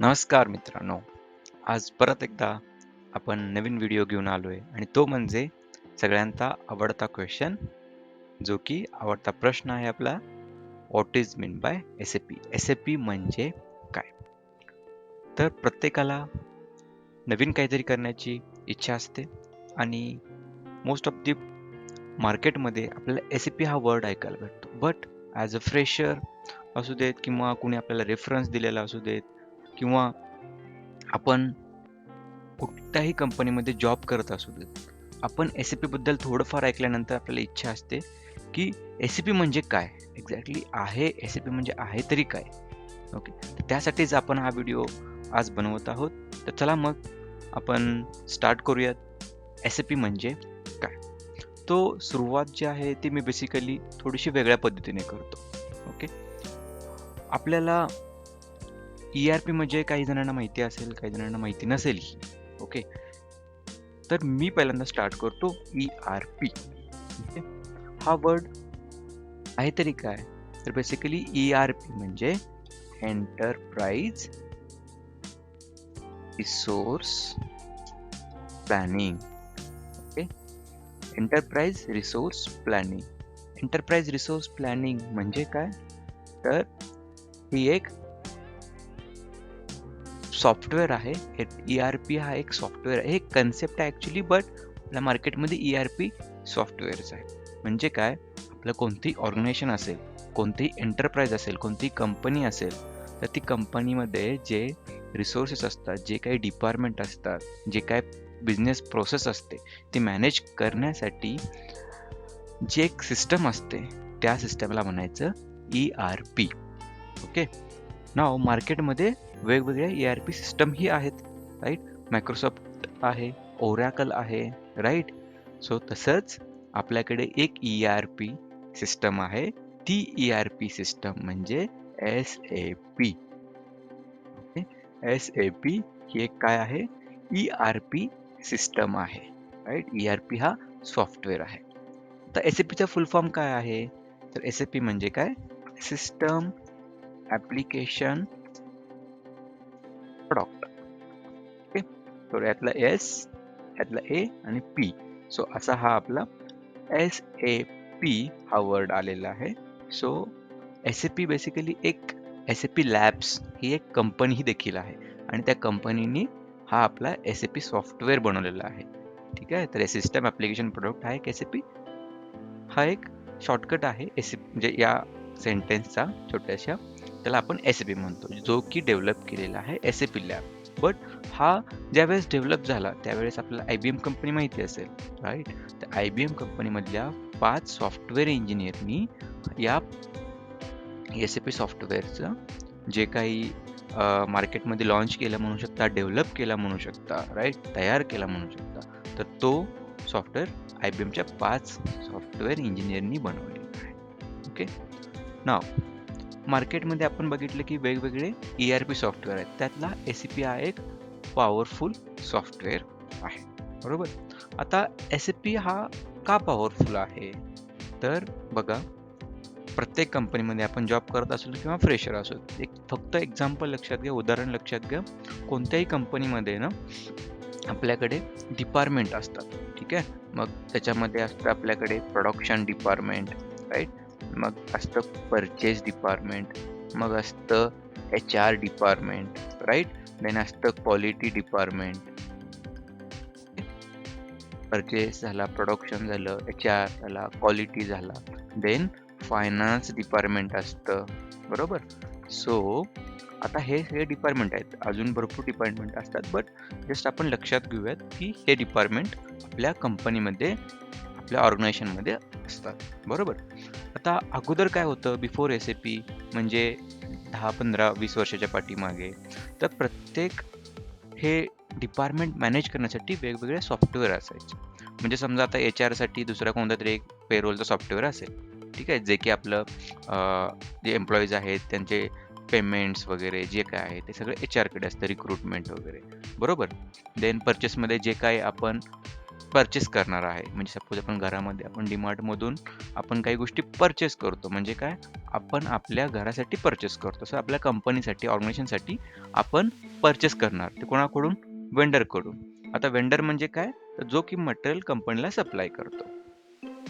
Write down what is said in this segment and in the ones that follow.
नमस्कार मित्रांनो. आज परत एकदा आपण नवीन व्हिडिओ घेऊन आलो आहे आणि तो म्हणजे सगळ्यांचा आवडता क्वेश्चन जो की आवडता प्रश्न आहे आपला what is mean by S A P S A P म्हणजे काय? तर प्रत्येकाला नवीन काहीतरी करण्याची इच्छा असते आणि मोस्ट ऑफ दी मार्केटमध्ये आपल्याला एस ए पी हा वर्ड ऐकायला भेटतो. बट ॲज अ फ्रेशर असू देत किंवा कुणी आपल्याला रेफरन्स दिलेला असू देत किंवा आपण कुठल्याही कंपनीमध्ये जॉब करत असू देत आपण एस पी बद्दल थोडंफार ऐकल्यानंतर आपल्याला इच्छा असते की एस पी म्हणजे काय? एक्झॅक्टली आहे एस पी म्हणजे आहे तरी काय? ओके तर त्यासाठीच आपण हा व्हिडिओ आज बनवत आहोत. तर चला मग आपण स्टार्ट करूयात. एस पी म्हणजे काय? तो सुरुवात जी आहे ती मी बेसिकली थोडीशी वेगळ्या पद्धतीने करतो. ओके आपल्याला ई आर पी म्हणजे काही जणांना माहिती असेल, काही जणांना माहिती नसेलही ओके तर मी पहिल्यांदा स्टार्ट करतो ई आर पी हा वर्ड आहे तरी काय? तर बेसिकली ई आर पी म्हणजे enterprise resource planning okay enterprise resource planning enterprise resource planning म्हणजे काय? तर ही एक सॉफ्टवेअर आहे. हे ई आर पी हा एक सॉफ्टवेअर आहे. हे कन्सेप्ट आहे ॲक्च्युली बट आपल्या मार्केटमध्ये ई आर पी सॉफ्टवेअरच आहे म्हणजे काय? आपलं कोणतीही ऑर्गनायझेशन असेल कोणतीही एंटरप्राइज असेल कोणतीही कंपनी असेल तर ती कंपनीमध्ये जे रिसोर्सेस असतात जे काही डिपार्टमेंट असतात जे काय बिझनेस प्रोसेस असते ती मॅनेज करण्यासाठी जे एक सिस्टम असते त्या सिस्टमला म्हणायचं ई आर पी ओके नाव मार्केटमध्ये वेगवेगळ्या ई आर पी सिस्टमही आहेत राईट मायक्रोसॉफ्ट आहे ओरॅकल आहे राईट सो तसंच आपल्याकडे एक ई आर पी सिस्टम आहे. ती ई आर पी सिस्टम म्हणजे S A P okay S A P ही एक काय आहे? ई आर पी सिस्टम आहे राईट ई आर पी हा सॉफ्टवेअर आहे. तर एस ए पीचा फुल फॉर्म काय आहे? तर एस ए पी म्हणजे काय? सिस्टम ॲप्लिकेशन प्रॉडक्ट ओके तर यातला एस यातला ए आणि पी सो असा हा आपला एस ए पी हा वर्ड आलेला आहे. So S A P basically एक एस ए पी लॅब्स ही एक कंपनी ही देखील आहे. आणि त्या कंपनीने हा आपला एस ए पी सॉफ्टवेअर बनवलेला आहे. ठीक आहे? तर सिस्टम ॲप्लिकेशन प्रोडक्ट हा एक एस ए पी हा एक शॉर्टकट आहे. एस म्हणजे या सेंटेन्सचा छोट्याशा त्याला आपण एस ए पी म्हणतो. जो की डेव्हलप केलेला आहे S A P lab but हा ज्यावेळेस डेव्हलप झाला त्यावेळेस आपल्याला आय बी एम कंपनी माहिती असेल राईट तर आय बी एम कंपनीमधल्या पाच सॉफ्टवेअर इंजिनियरनी या एस ए पी सॉफ्टवेअरचं जे काही मार्केटमध्ये लॉन्च केलं म्हणू शकता डेव्हलप केला म्हणू शकता राईट तयार केला म्हणू शकता तर तो सॉफ्टवेअर आय बी एमच्या पाच सॉफ्टवेअर इंजिनियरनी बनवलेला आहे. ओके नाव मार्केटमध्ये आपण बघितलं की वेगवेगळे ई आर पी सॉफ्टवेअर आहेत. त्यातला एस पी हा एक पॉवरफुल सॉफ्टवेअर आहे. बरोबर? आता एस पी हा का पॉवरफुल आहे? तर बघा प्रत्येक कंपनीमध्ये आपण जॉब करत असू किंवा फ्रेशर असू एक फक्त एक्झाम्पल लक्षात घ्या उदाहरण लक्षात घ्या. कोणत्याही कंपनीमध्ये ना आपल्याकडे डिपार्टमेंट असतात. ठीक आहे? मग त्याच्यामध्ये असतं आपल्याकडे प्रोडक्शन डिपार्टमेंट राईट मग असतं परचेस डिपार्टमेंट मग असतं H R department right then असतं क्वालिटी डिपार्टमेंट परचेस झाला प्रोडक्शन झालं एच आर झाला क्वालिटी झाला. देन फायनान्स डिपार्टमेंट असतं बरोबर? सो आता हे हे डिपार्टमेंट आहेत. अजून भरपूर डिपार्टमेंट असतात बट जस्ट आपण लक्षात घेऊयात की हे डिपार्टमेंट आपल्या कंपनीमध्ये आपल्या ऑर्गनायझेशनमध्ये असतात बरोबर? आता अगोदर काय होतं बिफोर एस ए पी म्हणजे दहा पंधरा वीस वर्षाच्या पाठीमागे तर प्रत्येक हे डिपार्टमेंट मॅनेज करण्यासाठी वेगवेगळे सॉफ्टवेअर असायचे. म्हणजे समजा आता एच आरसाठी दुसरा कोणता तरी एक पेरोलचा सॉफ्टवेअर असेल ठीक आहे? जे की आपलं जे एम्प्लॉईज आहेत त्यांचे पेमेंट्स वगैरे जे काय आहे ते सगळं एच आरकडे असतं रिक्रुटमेंट वगैरे. बरोबर? देन परचेसमध्ये जे काय आपण परचेस करणार आहे. म्हणजे सपोज आपण घरामध्ये आपण डीमार्टमधून आपण काही गोष्टी परचेस करतो. म्हणजे काय? आपण आपल्या घरासाठी परचेस करतो. असं आपल्या कंपनीसाठी ऑर्गनायझेशनसाठी आपण परचेस करणार. ते कोणाकडून? वेंडरकडून आता वेंडर म्हणजे काय? तर जो की मटेरियल कंपनीला सप्लाय करतो.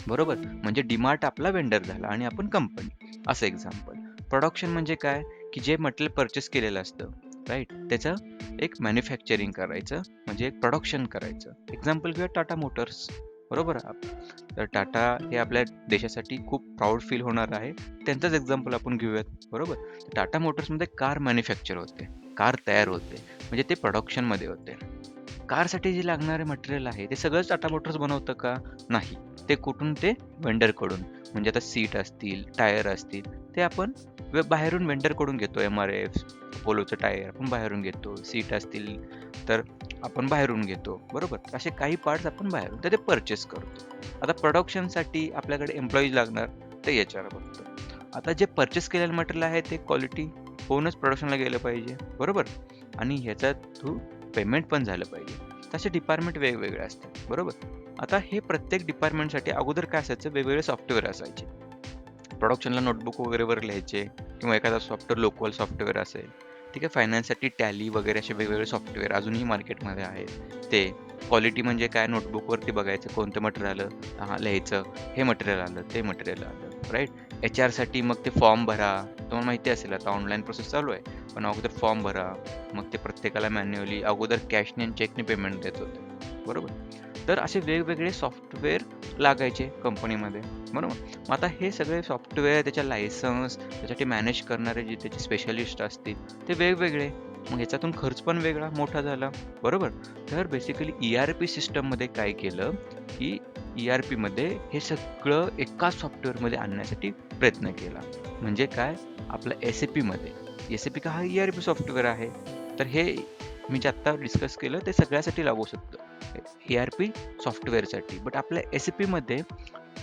बरोबर? म्हणजे डिमार्ट आपला वेंडर झाला आणि आपण कंपनी असं एक्झाम्पल प्रोडक्शन म्हणजे काय? की जे मटेरियल परचेस केलेलं असतं. राईट त्याचं एक मॅन्युफॅक्चरिंग करायचं म्हणजे एक प्रोडक्शन करायचं. एक्झाम्पल घेऊया टाटा मोटर्स बरोबर तर टाटा हे आपल्या देशासाठी खूप प्राऊड फील होणार आहे. त्यांचंच एक्झाम्पल आपण घेऊयात. बरोबर? टाटा मोटर्समध्ये कार मॅन्युफॅक्चर होते. कार तयार होते. म्हणजे ते प्रोडक्शनमध्ये होते. कारसाठी जे लागणारे मटेरियल आहे ते सगळंच टाटा मोटर्स बनवतं का? नाही. ते कुठून? ते वेंडरकडून म्हणजे आता सीट असतील टायर असतील ते आपण बाहेरून वेंडरकडून घेतो एम आर एफ पोलोचं टायर आपण बाहेरून घेतो सीट असतील तर आपण बाहेरून घेतो बरोबर? असे काही पार्ट्स आपण बाहेरून तर ते परचेस करतो. आता प्रोडक्शनसाठी आपल्याकडे एम्प्लॉईज लागणार ते याच्यावर बघतो. आता जे परचेस केलेलं मटेरियल आहे ते क्वालिटी होऊनच प्रोडक्शनला गेलं पाहिजे बरोबर? आणि ह्याच्या थ्रू पेमेंट पण झालं पाहिजे. तसे डिपार्टमेंट वेगवेगळे असतात बरोबर? आता हे प्रत्येक डिपार्टमेंटसाठी अगोदर काय असायचं? वेगवेगळे सॉफ्टवेअर असायचे. प्रोडक्शनला नोटबुक वगैरे वर लिहायचे किंवा एखादा सॉफ्टवेअर लोकल सॉफ्टवेअर असेल ठीक आहे फायनान्ससाठी टॅली वगैरे असे वेगवेगळे सॉफ्टवेअर अजूनही मार्केटमध्ये आहेत. ते क्वालिटी म्हणजे काय? नोटबुकवरती बघायचं कोणतं मटेरियल आलं? हां लिहायचं हे मटेरियल आलं ते मटेरियल आलं राईट एच आरसाठी मग ते फॉर्म भरा. तुम्हाला माहिती असेल आता ऑनलाईन प्रोसेस चालू आहे पण अगोदर फॉर्म भरा. मग ते प्रत्येकाला मॅन्युअली अगोदर कॅशने आणि चेकने पेमेंट देत होते. बरोबर? तर असे वेगवेगळे सॉफ्टवेअर लागायचे कंपनीमध्ये बरोबर? मग आता हे सगळे सॉफ्टवेअर त्याच्या लायसन्स त्याच्यासाठी मॅनेज करणारे जे त्याचे स्पेशलिस्ट असतील ते वेगवेगळे. मग ह्याच्यातून खर्च पण वेगळा मोठा झाला. बरोबर? तर बेसिकली ई आर पी सिस्टममध्ये काय केलं की ई आर पीमध्ये हे सगळं एका सॉफ्टवेअरमध्ये आणण्यासाठी प्रयत्न केला. म्हणजे काय? आपलं एस ए पीमध्ये एस ए पी का? हा ई आर पी सॉफ्टवेअर आहे. तर हे मी जे आत्ता डिस्कस केलं ते सगळ्यासाठी लागू शकतं. ए आर पी सॉफ्टवेअरसाठी बट आपल्या एस ए पीमध्ये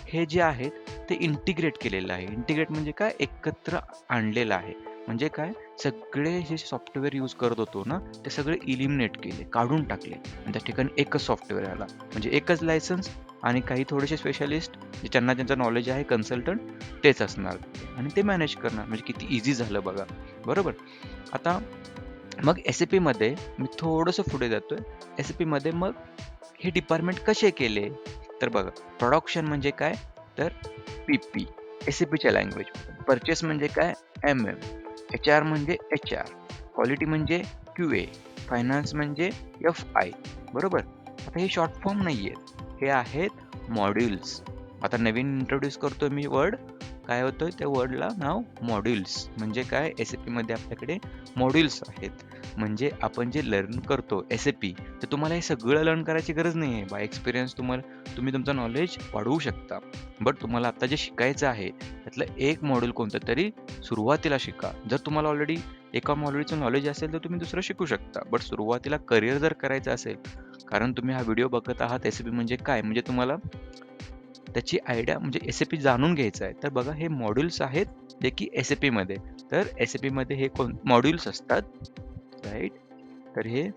हे जे आहेत ते इंटिग्रेट केलेलं आहे. इंटिग्रेट म्हणजे काय? एकत्र आणलेलं आहे. म्हणजे काय? सगळे जे सॉफ्टवेअर यूज करत होतो ना ते सगळे इलिमिनेट केले काढून टाकले. आणि त्या ठिकाणी एकच सॉफ्टवेअर आला. म्हणजे एकच लायसन्स आणि काही थोडेसे स्पेशलिस्ट जे त्यांना त्यांचं नॉलेज आहे कन्सल्टंट तेच असणार. आणि ते मॅनेज करणार म्हणजे किती इझी झालं बघा. बरोबर? आता मग एस ए पीमध्ये मी थोडंसं पुढे जातोय. एस ए पीमध्ये मग हे डिपार्टमेंट कसे केले? तर बघा प्रोडक्शन म्हणजे काय? तर पी पी एस ए पीच्या लँग्वेज परचेस म्हणजे काय? एम एम एच आर म्हणजे एच आर क्वालिटी म्हणजे क्यू ए फायनान्स म्हणजे एफ आय बरोबर? आता हे शॉर्ट फॉर्म नाही आहेत हे आहेत मॉड्युल्स आता नवीन इंट्रोड्यूस करतो मी वर्ड काय होतं त्या वर्डला नाव मॉड्युल्स म्हणजे काय? एस ए पीमध्ये आपल्याकडे मॉड्युल्स आहेत. म्हणजे आपण जे लर्न करतो एस ए पी तर तुम्हाला हे सगळं लर्न करायची गरज नाही आहे बाय एक्सपिरियन्स तुम्हाला तुम्ही तुमचं नॉलेज वाढवू शकता. बट तुम्हाला आता जे शिकायचं आहे त्यातलं एक मॉड्यूल कोणतं तरी सुरुवातीला शिका. जर तुम्हाला ऑलरेडी एका मॉड्यूलचं नॉलेज असेल तर तुम्ही दुसरं शिकू शकता. बट सुरुवातीला करिअर जर करायचं असेल कारण तुम्ही हा व्हिडिओ बघत आहात एस ए पी म्हणजे काय? म्हणजे तुम्हाला त्याची आयडिया म्हणजे एस ए पी जाणून घ्यायचं आहे. तर बघा हे मॉड्यूल्स आहेत जे की एस ए पीमध्ये तर एस ए पीमध्ये हे कोण? मॉड्यूल्स असतात राईट तर हे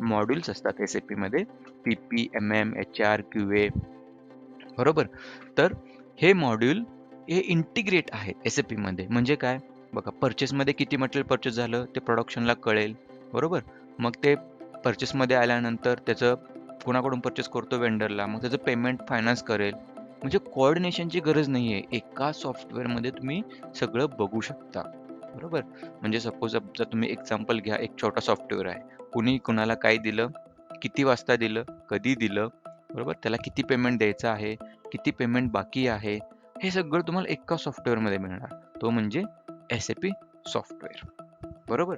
मॉड्यूल्स असतात एस ए पीमध्ये P P M M H R Q A बरोबर? तर हे मॉड्यूल हे इंटिग्रेट आहेत एस ए पीमध्ये म्हणजे काय? बघा परचेसमध्ये किती मटेरियल परचेस झालं ते प्रोडक्शनला कळेल. बरोबर? मग ते परचेसमध्ये आल्यानंतर त्याचं कोणाकडून परचेस करतो? वेंडरला मग त्याचं पेमेंट फायनान्स करेल. म्हणजे कोऑर्डिनेशनची गरज नाही आहे एका सॉफ्टवेअरमध्ये तुम्ही सगळं बघू शकता. बरोबर? म्हणजे सपोज जर तुम्ही एक्झाम्पल घ्या एक छोटा सॉफ्टवेअर आहे. कुणी कुणाला काय दिलं? किती वाजता दिलं? कधी दिलं? बरोबर? त्याला किती पेमेंट द्यायचं आहे? किती पेमेंट बाकी आहे? हे सगळं तुम्हाला एका सॉफ्टवेअरमध्ये मिळणार. तो म्हणजे एस ए पी सॉफ्टवेअर बरोबर?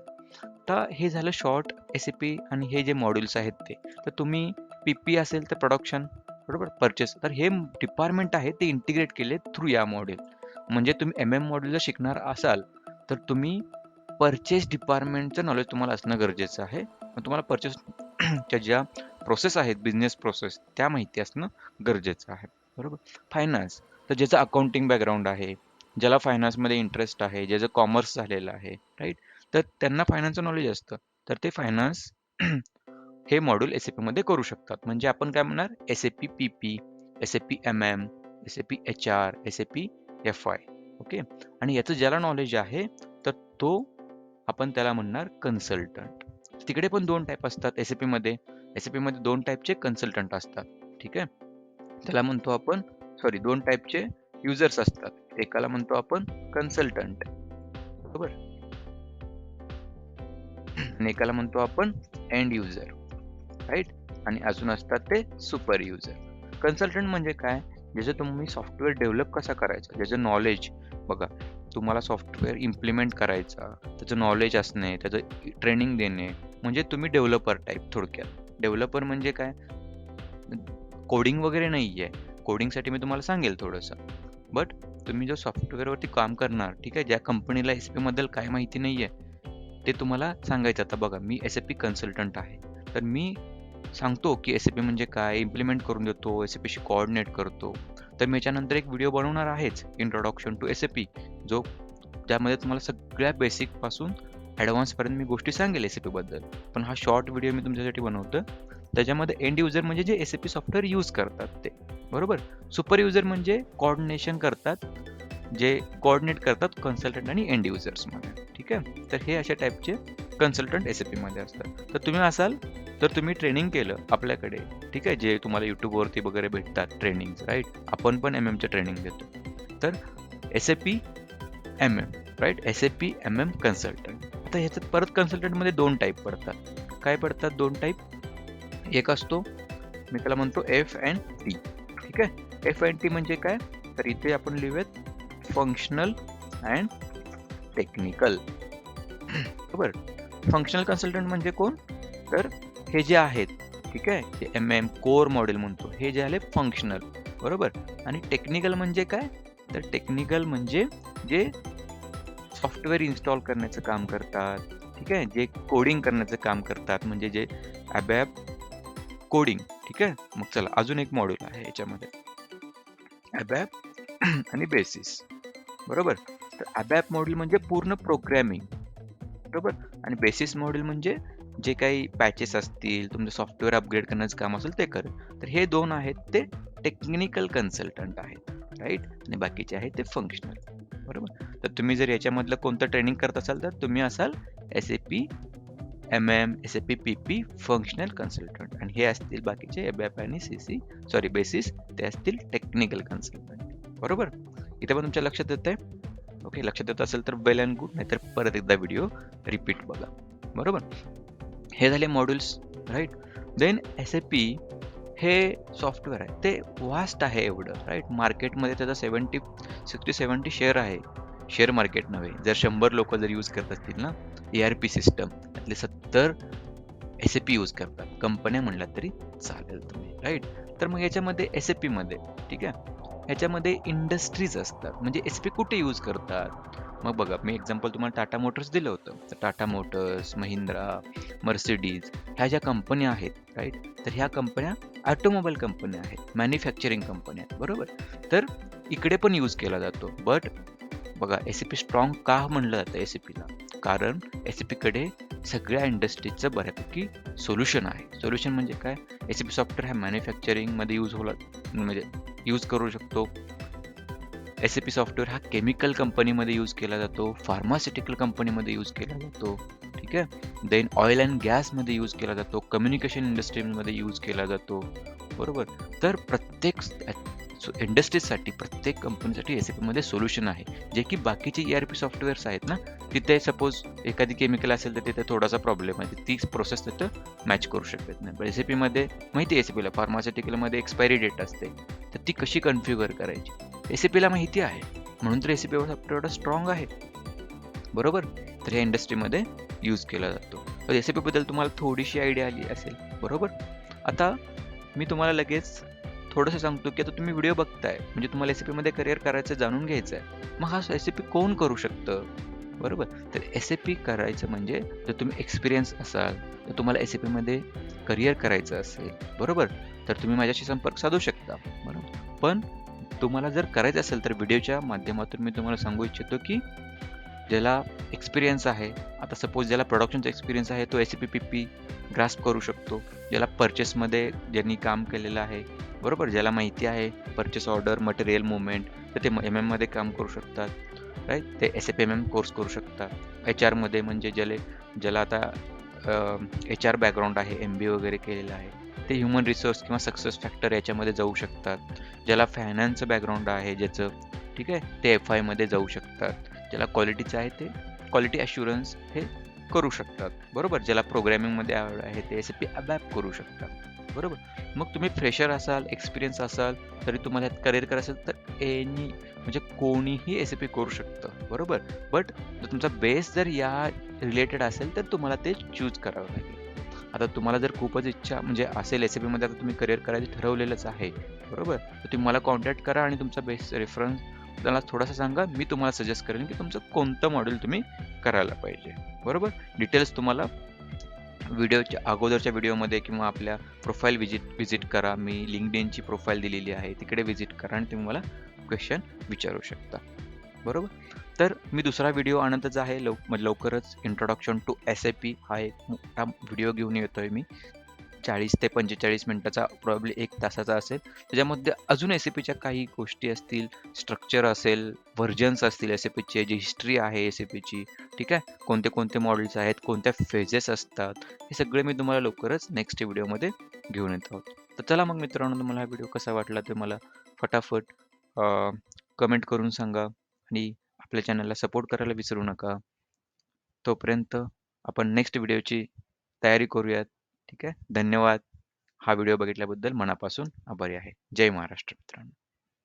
तर हे झालं शॉर्ट एस ए पी आणि हे जे मॉड्यूल्स आहेत ते. तर तुम्ही पी पी असेल तर प्रोडक्शन बरोबर? परचेस तर हे डिपार्टमेंट आहे ते इंटिग्रेट केले थ्रू या मॉड्यूल म्हणजे तुम्ही एम एम मॉडेलला शिकणार असाल तर तुम्ही परचेस डिपार्टमेंटचं नॉलेज तुम्हाला असणं गरजेचं आहे. मग तुम्हाला परचेसच्या ज्या प्रोसेस आहेत बिझनेस प्रोसेस त्या माहिती असणं गरजेचं आहे. बरोबर? फायनान्स तर ज्याचं अकाउंटिंग बॅकग्राऊंड आहे ज्याला फायनान्समध्ये इंटरेस्ट आहे ज्याचं कॉमर्स झालेलं आहे राईट तर त्यांना फायनान्सचं नॉलेज असतं. तर ते फायनान्स हे मॉड्यूल एसमध्ये करू शकतात. म्हणजे आपण काय म्हणणार? S A P P P S A P M M S A P H R S A P F I okay आणि याचं ज्याला नॉलेज आहे तर तो आपण त्याला म्हणणार कन्सल्टंट तिकडे पण दोन टाईप असतात एस ए मध्ये. एस ए मध्ये दोन टाईपचे कन्सल्टंट असतात. ठीक आहे? त्याला म्हणतो आपण सॉरी दोन टाईपचे युजर्स असतात. एकाला म्हणतो आपण कन्सल्टंट बरोबर? एकाला म्हणतो आपण एंड युजर राईट? आणि अजून असतात ते सुपर युजर. कन्सल्टंट म्हणजे काय? ज्याचं तुम्ही सॉफ्टवेअर डेव्हलप कसा करायचा? ज्याचं नॉलेज बघा तुम्हाला सॉफ्टवेअर इम्प्लिमेंट करायचा त्याचं नॉलेज असणे त्याचं ट्रेनिंग देणे म्हणजे तुम्ही डेव्हलपर टाईप थोडक्यात. डेव्हलपर म्हणजे काय? कोडिंग वगैरे नाही आहे कोडिंगसाठी मी तुम्हाला सांगेल थोडंसं. बट तुम्ही जो सॉफ्टवेअरवरती काम करणार ठीक आहे ज्या कंपनीला एस पीबद्दल काय माहिती नाही आहे ते तुम्हाला सांगायचं. आता बघा मी एस ए पी कन्सल्टंट आहे. तर मी सांगतो की एस पी म्हणजे काय इम्प्लिमेंट करून देतो एस ए पीशी कोऑर्डिनेट करतो. तर मी याच्यानंतर एक व्हिडिओ बनवणार आहेच introduction to S A P जो त्यामध्ये तुम्हाला सगळ्या बेसिकपासून ॲडव्हान्सपर्यंत मी गोष्टी सांगेल एस ए पीबद्दल पण हा शॉर्ट व्हिडिओ मी तुमच्यासाठी बनवतो त्याच्यामध्ये एंड युजर म्हणजे जे S A P software use करतात ते बरोबर? सुपर युजर म्हणजे कॉर्डिनेशन करतात जे कोऑर्डिनेट करतात कन्सल्टंट आणि एंड युजर्समध्ये ठीक आहे? तर हे अशा टाईपचे कन्सल्टंट एस ए मध्ये असतात. तर तुम्ही असाल तर तुम्ही ट्रेनिंग केलं आपल्याकडे. ठीक आहे? जे तुम्हाला यूट्यूबवरती वगैरे भेटतात ट्रेनिंग राईट आपण पण एम एमचं ट्रेनिंग देतो. तर S A P M M right S A P M M consultant आता ह्याच्यात परत कन्सल्टंटमध्ये दोन टाईप पडतात. काय पडतात दोन टाईप एक असतो मी त्याला म्हणतो एफ अँड टी ठीक आहे? एफ अँड टी म्हणजे काय? तर इथे आपण लिहूयात फंक्शनल अँड टेक्निकल बरोबर फंक्शनल कन्सल्टंट म्हणजे कोण? तर हे जे आहेत ठीक आहे ते एम एम कोर मॉडेल म्हणतो. हे जे आले फंक्शनल बरोबर? आणि टेक्निकल म्हणजे काय? तर टेक्निकल म्हणजे जे सॉफ्टवेअर इन्स्टॉल करण्याचं काम करतात ठीक आहे? जे कोडिंग करण्याचं काम करतात म्हणजे जे ॲबॅप कोडिंग ठीक आहे? मग चला अजून एक मॉड्यूल आहे याच्यामध्ये. ॲबॅप आणि बेसिस बरोबर? तर ॲबॅप मॉड्यूल म्हणजे पूर्ण प्रोग्रॅमिंग बरोबर? आणि बेसिस मॉड्यूल म्हणजे जे काही पॅचेस असतील तुमचं सॉफ्टवेअर अपग्रेड करण्याचं काम असेल ते कर. तर हे दोन आहेत ते टेक्निकल कन्सल्टंट आहेत राईट आणि बाकीचे आहेत ते फंक्शनल बरोबर? तर तुम्ही जर याच्यामधलं कोणतं ट्रेनिंग करत असाल तर तुम्ही असाल S A P M M S A P P P functional consultant आणि हे असतील बाकीचे एफ एफ आणि सी सी सॉरी बेसिस ते असतील टेक्निकल कन्सल्टंट बरोबर? इथे पण तुमच्या लक्षात येत आहे ओके लक्षात येत असेल तर वेल अँड गुड नाहीतर परत एकदा व्हिडिओ रिपीट बघा. बरोबर? हे झाले modules right then S A P हे सॉफ्टवेअर आहे. ते वास्ट आहे एवढं राईट मार्केटमध्ये त्याचा सेवन्टी सिक्स्टी सेवन्टी शेअर आहे. शेअर मार्केट नव्हे. जर शंभर लोक जर यूज करत असतील ना ए आर पी सिस्टम त्यातले सत्तर एस ए पी यूज करतात. कंपन्या म्हणल्या तरी चालेल तुम्ही राईट तर मग याच्यामध्ये एस ए पीमध्ये ठीक आहे? ह्याच्यामध्ये इंडस्ट्रीज असतात. म्हणजे एस पी कुठे यूज करतात? मग बघा मी एक्झाम्पल तुम्हाला टाटा मोटर्स दिलं होतं. तर टाटा मोटर्स महिंद्रा मर्सिडीज ह्या ज्या कंपन्या आहेत राईट तर ह्या कंपन्या ऑटोमोबाईल कंपन्या आहेत मॅन्युफॅक्चरिंग कंपन्या आहेत बरोबर? तर इकडे पण यूज केला जातो. बट बघा एस पी स्ट्रॉंग का म्हणलं जातं एस पीला कारण एस पीकडे सगळ्या इंडस्ट्रीजचं बऱ्यापैकी सोल्युशन आहे. सोल्युशन म्हणजे काय? एस पी सॉफ्टवेअर ह्या मॅन्युफॅक्चरिंगमध्ये यूज होला म्हणजे यूज करू शकतो. एस ए पी सॉफ्टवेअर हा केमिकल कंपनीमध्ये यूज केला जातो. फार्मास्युटिकल कंपनीमध्ये यूज केला जातो. ठीक आहे? देन ऑइल अँड गॅसमध्ये यूज केला जातो. कम्युनिकेशन इंडस्ट्रीमध्ये यूज केला जातो. बरोबर? तर प्रत्येक इंडस्ट्रीजसाठी प्रत्येक कंपनीसाठी एस ए पीमध्ये सोल्युशन आहे. जे की बाकीचे ई आर पी सॉफ्टवेअर्स आहेत ना तिथे सपोज एखादी केमिकल असेल तर तिथे थोडासा प्रॉब्लेम आहे. तीच प्रोसेस तिथं मॅच करू शकत नाही. एस ए पीमध्ये माहिती आहे एस ए पीला फार्मास्युटिकलमध्ये एक्सपायरी डेट असते. तर ती कशी कन्फ्युगर करायची? एस पीला माहिती आहे. म्हणून तर एस ए पी स्ट्रॉंग आहे. बरोबर? तर ह्या इंडस्ट्रीमध्ये यूज केला जातो. तर एस ए पीबद्दल तुम्हाला थोडीशी आयडिया आली असेल. बरोबर? आता मी तुम्हाला लगेच थोडंसं सांगतो की आता तुम्ही व्हिडिओ बघताय. म्हणजे तुम्हाला एस पीमध्ये करिअर करायचं जाणून घ्यायचं आहे मग हा एस पी कोण करू शकतं? बरोबर? तर एस ए पी करायचं म्हणजे जर तुम्ही एक्सपिरियन्स असाल तर तुम्हाला एस ए पीमध्ये करिअर करायचं असेल. बरोबर? तर तुम्ही माझ्याशी संपर्क साधू शकता. बरोबर. पण तुम्हाला जर करायचं असेल तर व्हिडिओच्या माध्यमातून मी तुम्हाला सांगू इच्छितो की ज्याला एक्सपिरियन्स आहे आता सपोज ज्याला प्रोडक्शनचा एक्सपिरियन्स आहे तो S P P P grasp करू शकतो. ज्याला पर्चेसमध्ये ज्यांनी काम केलेलं आहे बरोबर? ज्याला माहिती आहे पर्चेस ऑर्डर मटेरियल मुवमेंट तर ते एम एममध्ये काम करू शकतात. राईट ते S F M M course करू शकतात. एच आरमध्ये म्हणजे ज्याला ज्याला आता एच आर बॅकग्राऊंड आहे एम बी वगैरे केलेलं आहे. ते ह्युमन रिसोर्स किंवा सक्सेस फॅक्टर याच्यामध्ये जाऊ शकतात. ज्याला फायनान्सचं बॅकग्राऊंड आहे ज्याचं ठीक आहे? ते एफ आयमध्ये जाऊ शकतात. ज्याला क्वालिटीचं आहे ते क्वालिटी अश्युरन्स हे करू शकतात. बरोबर? ज्याला प्रोग्रॅमिंगमध्ये आवड आहे ते एस पी अबॅप करू शकतात. बरोबर? मग तुम्ही फ्रेशर असाल एक्सपिरियन्स असाल तरी तुम्हाला यात करिअर करायचं असेल तर एनी म्हणजे कोणीही एस पी करू शकतं. बरोबर? बट जर तुमचा बेस जर या रिलेटेड असेल तर तुम्हाला ते चूज करावं लागेल. आता तुम्हाला जर खूपच इच्छा म्हणजे असेल एस पीमध्ये आता तुम्ही करिअर करायचं ठरवलेलंच आहे. बरोबर? तर तुम्ही मला कॉन्टॅक्ट करा आणि तुमचा बेस रेफरन्स त्याला थोडासा सांगा. मी तुम्हाला सजेस्ट करेन की तुमचं कोणतं मॉडेल तुम्ही करायला पाहिजे. बरोबर? डिटेल्स तुम्हाला व्हिडिओच्या अगोदरच्या व्हिडिओमध्ये किंवा आपल्या प्रोफाईल विजिट व्हिजिट करा. मी लिंकडिनची प्रोफाईल दिलेली आहे. तिकडे व्हिजिट करा आणि तुम्ही मला क्वेश्चन विचारू शकता. बरोबर? तर मी दुसरा व्हिडिओ आणतच आहे. लव म्हणजे लवकरच introduction to S A P हा एक मोठा व्हिडिओ घेऊन येतो आहे मी. चाळीस ते पंचेचाळीस मिनटाचा प्रॉब्ली एक तासाचा असेल. त्याच्यामध्ये अजून एस ए पीच्या काही गोष्टी असतील. स्ट्रक्चर असेल व्हर्जन्स असतील एस ए पीचे जी हिस्ट्री आहे एस ए पीची ठीक आहे? कोणते कोणते मॉडेल्स आहेत कोणत्या फेजेस असतात हे सगळे मी तुम्हाला लवकरच नेक्स्ट व्हिडिओमध्ये घेऊन येत आहोत. तर चला मग मित्रांनो तुम्हाला हा व्हिडिओ कसा वाटला ते मला फटाफट कमेंट करून सांगा. आणि आपल्या चॅनलला सपोर्ट करायला विसरू नका. तोपर्यंत आपण नेक्स्ट व्हिडिओची तयारी करूयात. ठीक आहे? धन्यवाद. हा व्हिडिओ बघितल्याबद्दल मनापासून आभारी आहे. जय महाराष्ट्र मित्रांनो.